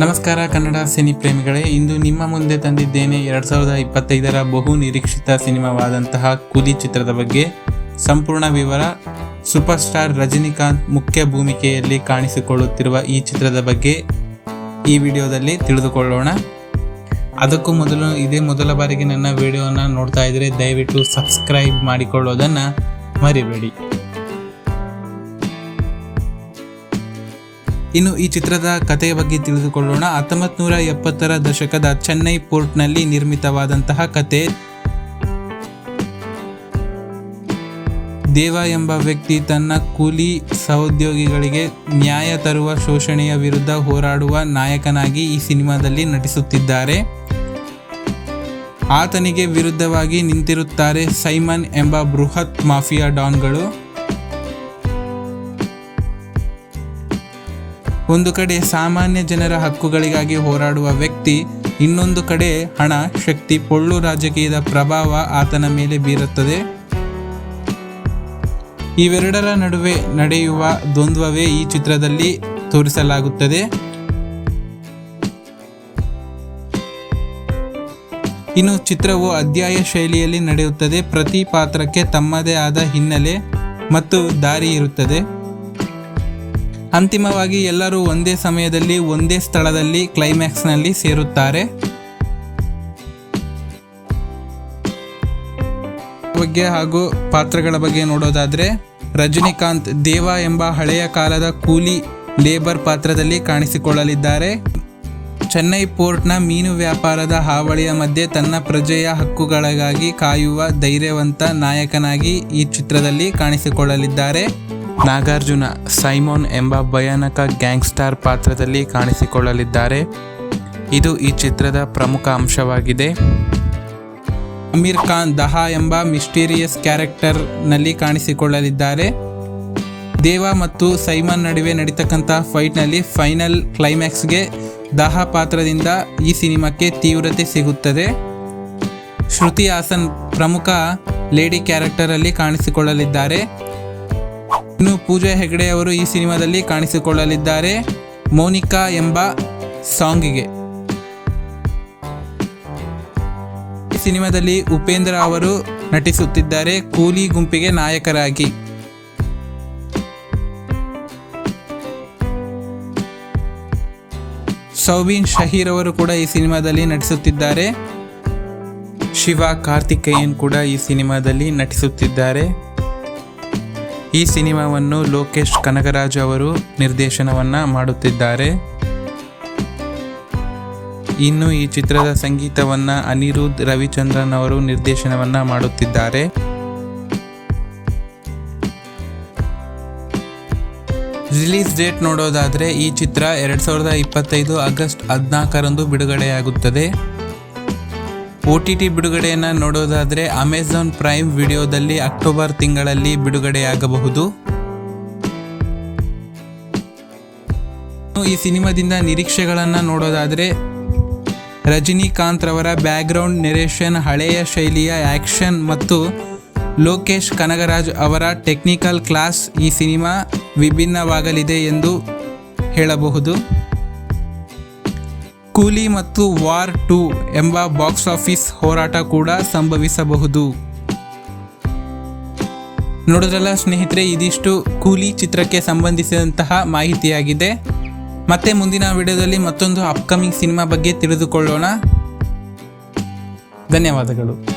ನಮಸ್ಕಾರ, ಕನ್ನಡ ಸಿನಿ ಪ್ರೇಮಿಗಳೇ. ಇಂದು ನಿಮ್ಮ ಮುಂದೆ ತಂದಿದ್ದೇನೆ ಎರಡ್ ಸಾವಿರದ ಇಪ್ಪತ್ತೈದರ ಬಹು ನಿರೀಕ್ಷಿತ ಸಿನಿಮಾವಾದಂತಹ ಕೂಲಿ ಚಿತ್ರದ ಬಗ್ಗೆ ಸಂಪೂರ್ಣ ವಿವರ. ಸೂಪರ್ ಸ್ಟಾರ್ ರಜನಿಕಾಂತ್ ಮುಖ್ಯ ಭೂಮಿಕೆಯಲ್ಲಿ ಕಾಣಿಸಿಕೊಳ್ಳುತ್ತಿರುವ ಈ ಚಿತ್ರದ ಬಗ್ಗೆ ಈ ವಿಡಿಯೋದಲ್ಲಿ ತಿಳಿದುಕೊಳ್ಳೋಣ. ಅದಕ್ಕೂ ಮೊದಲು ಇದೇ ಮೊದಲ ಬಾರಿಗೆ ನನ್ನ ವಿಡಿಯೋನ ನೋಡ್ತಾ ಇದ್ರೆ ದಯವಿಟ್ಟು ಸಬ್ಸ್ಕ್ರೈಬ್ ಮಾಡಿಕೊಳ್ಳೋದನ್ನು ಮರಿಬೇಡಿ. ಇನ್ನು ಈ ಚಿತ್ರದ ಕಥೆಯ ಬಗ್ಗೆ ತಿಳಿದುಕೊಳ್ಳೋಣ. ಹತ್ತೊಂಬತ್ತು ನೂರ ಎಪ್ಪತ್ತರ ದಶಕದ ಚೆನ್ನೈ ಪೋರ್ಟ್ನಲ್ಲಿ ನಿರ್ಮಿತವಾದಂತಹ ಕತೆ ದೇವ ಎಂಬ ವ್ಯಕ್ತಿ ತನ್ನ ಕೂಲಿ ಸಹೋದ್ಯೋಗಿಗಳಿಗೆ ನ್ಯಾಯ ತರುವ ಶೋಷಣೆಯ ವಿರುದ್ಧ ಹೋರಾಡುವ ನಾಯಕನಾಗಿ ಈ ಸಿನಿಮಾದಲ್ಲಿ ನಟಿಸುತ್ತಿದ್ದಾರೆ. ಆತನಿಗೆ ವಿರುದ್ಧವಾಗಿ ನಿಂತಿರುತ್ತಾರೆ ಸೈಮನ್ ಎಂಬ ಬೃಹತ್ ಮಾಫಿಯಾ ಡಾನ್ಗಳು. ಒಂದು ಕಡೆ ಸಾಮಾನ್ಯ ಜನರ ಹಕ್ಕುಗಳಿಗಾಗಿ ಹೋರಾಡುವ ವ್ಯಕ್ತಿ, ಇನ್ನೊಂದು ಕಡೆ ಹಣ, ಶಕ್ತಿ, ಪೊಳ್ಳು ರಾಜಕೀಯದ ಪ್ರಭಾವ ಆತನ ಮೇಲೆ ಬೀರುತ್ತದೆ. ಇವೆರಡರ ನಡುವೆ ನಡೆಯುವ ದ್ವಂದ್ವವೇ ಈ ಚಿತ್ರದಲ್ಲಿ ತೋರಿಸಲಾಗುತ್ತದೆ. ಇನ್ನು ಚಿತ್ರವು ಅಧ್ಯಾಯ ಶೈಲಿಯಲ್ಲಿ ನಡೆಯುತ್ತದೆ. ಪ್ರತಿ ಪಾತ್ರಕ್ಕೆ ತಮ್ಮದೇ ಆದ ಹಿನ್ನೆಲೆ ಮತ್ತು ದಾರಿ ಇರುತ್ತದೆ. ಅಂತಿಮವಾಗಿ ಎಲ್ಲರೂ ಒಂದೇ ಸಮಯದಲ್ಲಿ, ಒಂದೇ ಸ್ಥಳದಲ್ಲಿ, ಕ್ಲೈಮ್ಯಾಕ್ಸ್ನಲ್ಲಿ ಸೇರುತ್ತಾರೆ. ಬಗ್ಗೆ ಹಾಗೂ ಪಾತ್ರಗಳ ಬಗ್ಗೆ ನೋಡೋದಾದರೆ, ರಜನಿಕಾಂತ್ ದೇವ ಎಂಬ ಹಳೆಯ ಕಾಲದ ಕೂಲಿ ಲೇಬರ್ ಪಾತ್ರದಲ್ಲಿ ಕಾಣಿಸಿಕೊಳ್ಳಲಿದ್ದಾರೆ. ಚೆನ್ನೈ ಪೋರ್ಟ್ನ ಮೀನು ವ್ಯಾಪಾರದ ಹಾವಳಿಯ ಮಧ್ಯೆ ತನ್ನ ಪ್ರಜೆಯ ಹಕ್ಕುಗಳಿಗಾಗಿ ಕಾಯುವ ಧೈರ್ಯವಂತ ನಾಯಕನಾಗಿ ಈ ಚಿತ್ರದಲ್ಲಿ ಕಾಣಿಸಿಕೊಳ್ಳಲಿದ್ದಾರೆ. ನಾಗಾರ್ಜುನ, ಸೈಮೋನ್ ಎಂಬ ಭಯಾನಕ ಗ್ಯಾಂಗ್ಸ್ಟಾರ್ ಪಾತ್ರದಲ್ಲಿ ಕಾಣಿಸಿಕೊಳ್ಳಲಿದ್ದಾರೆ. ಇದು ಈ ಚಿತ್ರದ ಪ್ರಮುಖ ಅಂಶವಾಗಿದೆ. ಅಮೀರ್ ಖಾನ್, ದಹಾ ಎಂಬ ಮಿಸ್ಟೀರಿಯಸ್ ಕ್ಯಾರೆಕ್ಟರ್ನಲ್ಲಿ ಕಾಣಿಸಿಕೊಳ್ಳಲಿದ್ದಾರೆ. ದೇವ ಮತ್ತು ಸೈಮನ್ ನಡುವೆ ನಡೀತಕ್ಕಂಥ ಫೈಟ್ನಲ್ಲಿ ಫೈನಲ್ ಕ್ಲೈಮ್ಯಾಕ್ಸ್ಗೆ ದಹಾ ಪಾತ್ರದಿಂದ ಈ ಸಿನಿಮಾಕ್ಕೆ ತೀವ್ರತೆ ಸಿಗುತ್ತದೆ. ಶ್ರುತಿ ಹಾಸನ್ ಪ್ರಮುಖ ಲೇಡಿ ಕ್ಯಾರೆಕ್ಟರಲ್ಲಿ ಕಾಣಿಸಿಕೊಳ್ಳಲಿದ್ದಾರೆ. ಇನ್ನು ಪೂಜಾ ಹೆಗಡೆ ಅವರು ಈ ಸಿನಿಮಾದಲ್ಲಿ ಕಾಣಿಸಿಕೊಳ್ಳಲಿದ್ದಾರೆ. ಮೋನಿಕಾ ಎಂಬ ಸಾಂಗಿಗೆ. ಈ ಸಿನಿಮಾದಲ್ಲಿ ಉಪೇಂದ್ರ ಅವರು ನಟಿಸುತ್ತಿದ್ದಾರೆ. ಕೂಲಿ ಗುಂಪಿಗೆ ನಾಯಕರಾಗಿ. ಸೌಬೀನ್ ಶಹೀರ್ ಅವರು ಕೂಡ ಈ ಸಿನಿಮಾದಲ್ಲಿ ನಟಿಸುತ್ತಿದ್ದಾರೆ. ಶಿವ ಕಾರ್ತಿಕೇಯನ್ ಕೂಡ ಈ ಸಿನಿಮಾದಲ್ಲಿ ನಟಿಸುತ್ತಿದ್ದಾರೆ. ಈ ಸಿನಿಮಾವನ್ನು ಲೋಕೇಶ್ ಕನಕರಾಜ್ ಅವರು ನಿರ್ದೇಶನವನ್ನ ಮಾಡುತ್ತಿದ್ದಾರೆ. ಇನ್ನು ಈ ಚಿತ್ರದ ಸಂಗೀತವನ್ನ ಅನಿರುದ್ಧ್ ರವಿಚಂದ್ರನ್ ಅವರು ನಿರ್ದೇಶನವನ್ನ ಮಾಡುತ್ತಿದ್ದಾರೆ. ರಿಲೀಸ್ ಡೇಟ್ ನೋಡೋದಾದ್ರೆ ಈ ಚಿತ್ರ ಎರಡು ಸಾವಿರದ ಇಪ್ಪತ್ತೈದು ಆಗಸ್ಟ್ ಹದಿನಾಲ್ಕರಂದು ಬಿಡುಗಡೆಯಾಗುತ್ತದೆ. ಒ ಟಿ ಟಿ ಬಿಡುಗಡೆಯನ್ನು ನೋಡೋದಾದರೆ ಅಮೆಝಾನ್ ಪ್ರೈಮ್ ವಿಡಿಯೋದಲ್ಲಿ ಅಕ್ಟೋಬರ್ ತಿಂಗಳಲ್ಲಿ ಬಿಡುಗಡೆಯಾಗಬಹುದು. ಈ ಸಿನಿಮಾದಿಂದ ನಿರೀಕ್ಷೆಗಳನ್ನು ನೋಡೋದಾದರೆ ರಜನಿಕಾಂತ್ ರವರ ಬ್ಯಾಕ್ಗ್ರೌಂಡ್ ನೆರೇಷನ್ ಹಳೆಯ ಶೈಲಿಯ ಆ್ಯಕ್ಷನ್ ಮತ್ತು ಲೋಕೇಶ್ ಕನಗರಾಜ್ ಅವರ ಟೆಕ್ನಿಕಲ್ ಕ್ಲಾಸ್ ಈ ಸಿನಿಮಾ ವಿಭಿನ್ನವಾಗಲಿದೆ ಎಂದು ಹೇಳಬಹುದು. ಕೂಲಿ ಮತ್ತು ವಾರ್ ಟು ಎಂಬ ಬಾಕ್ಸ್ ಆಫೀಸ್ ಹೋರಾಟ ಕೂಡ ಸಂಭವಿಸಬಹುದು. ನೋಡಿದ್ರಲ್ಲ ಸ್ನೇಹಿತರೆ, ಇದಿಷ್ಟು ಕೂಲಿ ಚಿತ್ರಕ್ಕೆ ಸಂಬಂಧಿಸಿದಂತಹ ಮಾಹಿತಿಯಾಗಿದೆ. ಮತ್ತೆ ಮುಂದಿನ ವಿಡಿಯೋದಲ್ಲಿ ಮತ್ತೊಂದು ಅಪ್ಕಮಿಂಗ್ ಸಿನಿಮಾ ಬಗ್ಗೆ ತಿಳಿದುಕೊಳ್ಳೋಣ. ಧನ್ಯವಾದಗಳು.